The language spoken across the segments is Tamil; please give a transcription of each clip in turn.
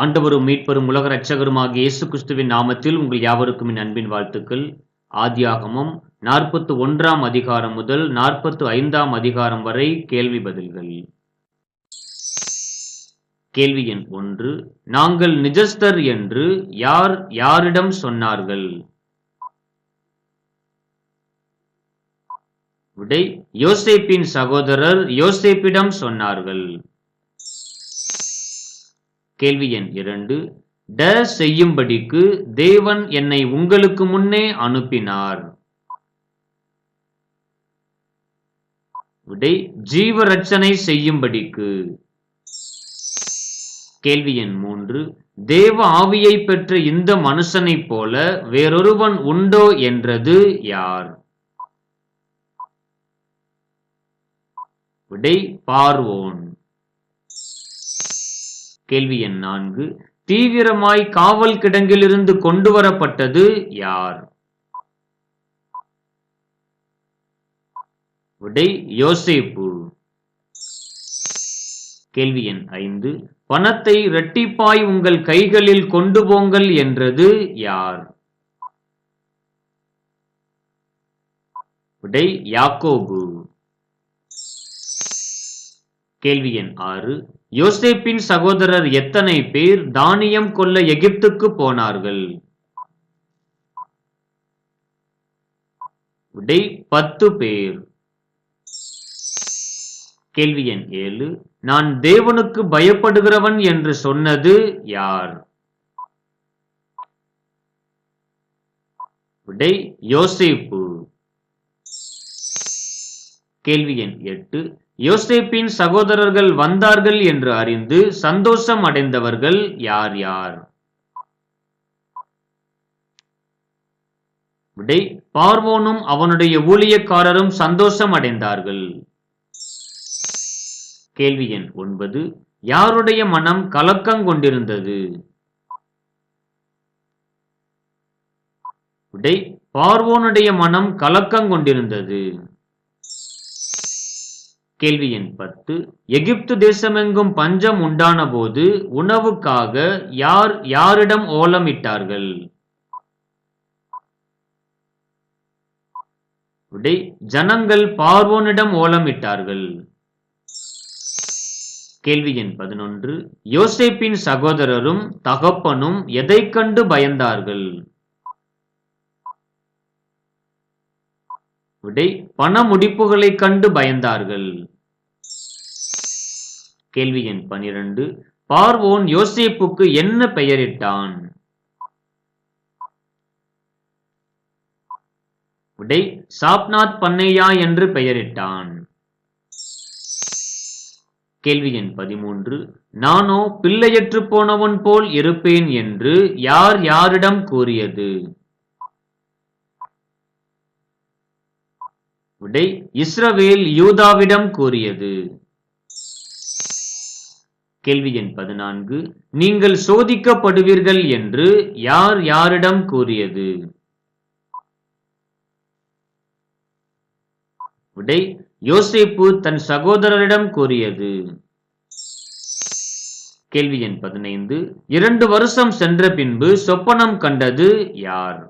ஆண்டவரும் மீட்பரும் உலக ரட்சகருமாக இயேசு கிறிஸ்துவின் நாமத்தில் உங்கள் யாவருக்கும் என் அன்பின் வாழ்த்துக்கள். ஆதியாகமும் நாற்பத்து ஒன்றாம் அதிகாரம் முதல் நாற்பத்து ஐந்தாம் அதிகாரம் வரை கேள்வி பதில்கள். கேள்வி எண் ஒன்று நாங்கள் நிஜஸ்தர் என்று யார் யாரிடம் சொன்னார்கள்? விடை யோசேப்பின் சகோதரர் யோசேப்பிடம் சொன்னார்கள். கேள்வி எண் இரண்டு. ட செய்யும்படிக்கு தேவன் என்னை உங்களுக்கு முன்னே அனுப்பினார். விடை ஜீவரட்சனை செய்யும்படிக்கு. கேள்வி எண் மூன்று. தேவ ஆவியை பெற்ற இந்த மனுஷனைப் போல வேறொருவன் உண்டோ என்றது யார்? விடை பார்வோன். கேள்வி எண் நான்கு. தீவிரமாய் காவல் கிடங்கிலிருந்து கொண்டு வரப்பட்டது யார்? விடை யோசேப்பு. கேள்வி எண் ஐந்து. பணத்தை இரட்டிப்பாய் உங்கள் கைகளில் கொண்டு போங்கள் என்றது யார்? விடை யாக்கோபு. கேள்வி எண் ஆறு. யோசேப்பின் சகோதரர் எத்தனை பேர் தானியம் கொள்ள எகிப்துக்கு போனார்கள்? விடை பத்து பேர். கேள்வி எண் ஏழு. நான் தேவனுக்கு பயப்படுகிறவன் என்று சொன்னது யார்? விடை யோசேப்பு. கேள்வி எண் எட்டு. யோசேப்பின் சகோதரர்கள் வந்தார்கள் என்று அறிந்து சந்தோஷம் அடைந்தவர்கள் யார் யார்? விடை பார்வோனும் அவனுடைய ஊழியக்காரரும் சந்தோஷம் அடைந்தார்கள். கேள்வி எண் ஒன்பது யாருடைய மனம் கலக்கம் கொண்டிருந்தது? விடை பார்வோனுடைய மனம் கலக்கம் கொண்டிருந்தது. கேள்வி எண் பத்து. எகிப்து தேசமெங்கும் பஞ்சம் உண்டான போது உணவுக்காக யார் யாரிடம் ஓலமிட்டார்கள்? விடை ஜனங்கள் பார்வோனிடம் ஓலமிட்டார்கள். கேள்வி எண் பதினொன்று. யோசேப்பின் சகோதரரும் தகப்பனும் எதை கண்டு பயந்தார்கள்? விடை பண முடிப்புகளை கண்டு பயந்தார்கள். கேள்வி எண் பனிரெண்டு. பார்வோன் யோசேப்புக்கு என்ன பெயரிட்டான்? விடை சாப்நாத் பண்ணையா என்று பெயரிட்டான். கேள்வி எண் பதிமூன்று. நானோ பிள்ளையற்று போனவன் போல் இருப்பேன் என்று யார் யாரிடம் கூறியது? விடை இஸ்ரவேல் யூதாவிடம் கூறியது. கேள்வி எண் பதினான்கு. நீங்கள் சோதிக்கப்படுவீர்கள் என்று யார் யாரிடம் கூறியது? விடை யோசேப்பு தன் சகோதரரிடம் கூறியது. கேள்வி எண் பதினைந்து. இரண்டு வருஷம் சென்ற பின்பு சொப்பனம் கண்டது யார்?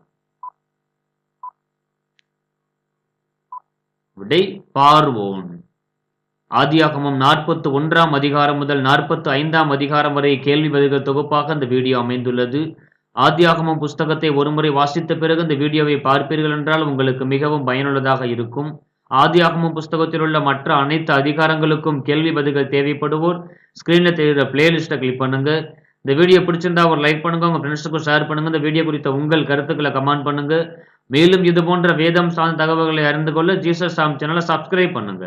விடை பார்வோன். ஆதியாகமம் நாற்பத்து ஒன்றாம் அதிகாரம் முதல் நாற்பத்து ஐந்தாம் அதிகாரம் வரை கேள்வி பதில்கள் தொகுப்பாக இந்த வீடியோ அமைந்துள்ளது. ஆதியாகமம் புஸ்தகத்தை ஒருமுறை வாசித்த பிறகு இந்த வீடியோவை பார்ப்பீர்கள் என்றால் உங்களுக்கு மிகவும் பயனுள்ளதாக இருக்கும். ஆதியாகமம் புஸ்தகத்தில் உள்ள மற்ற அனைத்து அதிகாரங்களுக்கும் கேள்வி பதில்கள் தேவைப்படுவோர் ஸ்கிரீனில் தெரிகிற பிளேலிஸ்ட்டை கிளிக் பண்ணுங்க. இந்த வீடியோ பிடிச்சிருந்தா ஒரு லைக் பண்ணுங்க உங்க ஃப்ரெண்ட்ஸுக்கும் ஷேர் பண்ணுங்க இந்த வீடியோ குறித்த உங்கள் கருத்துக்களை கமெண்ட் பண்ணுங்க. மேலும் இது போன்ற வேதம் சார்ந்த தகவல்களை அறிந்து கொள்ள ஜீசஸ் சாம் சேனலை சப்ஸ்கிரைப் பண்ணுங்க.